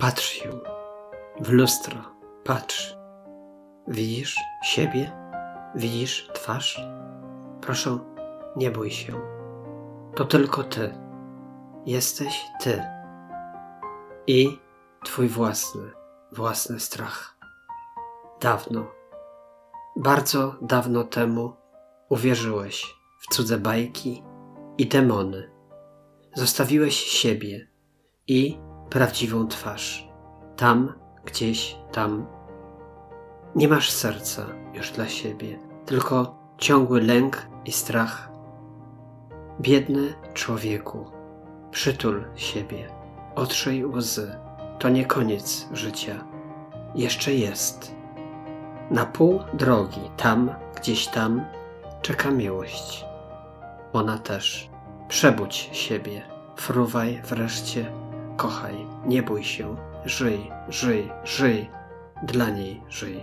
Patrz się w lustro, patrz. Widzisz siebie? Widzisz twarz? Proszę, nie bój się. To tylko ty. Jesteś ty. I twój własny, własny strach. Dawno, bardzo dawno temu uwierzyłeś w cudze bajki i demony. Zostawiłeś siebie i prawdziwą twarz. Tam, gdzieś tam. Nie masz serca już dla siebie, tylko ciągły lęk i strach. Biedny człowieku, przytul siebie, otrzyj łzy. To nie koniec życia. Jeszcze jest. Na pół drogi, tam, gdzieś tam, czeka miłość. Ona też. Przebudź siebie, fruwaj wreszcie, kochaj, nie bój się, żyj, żyj, żyj, dla niej żyj.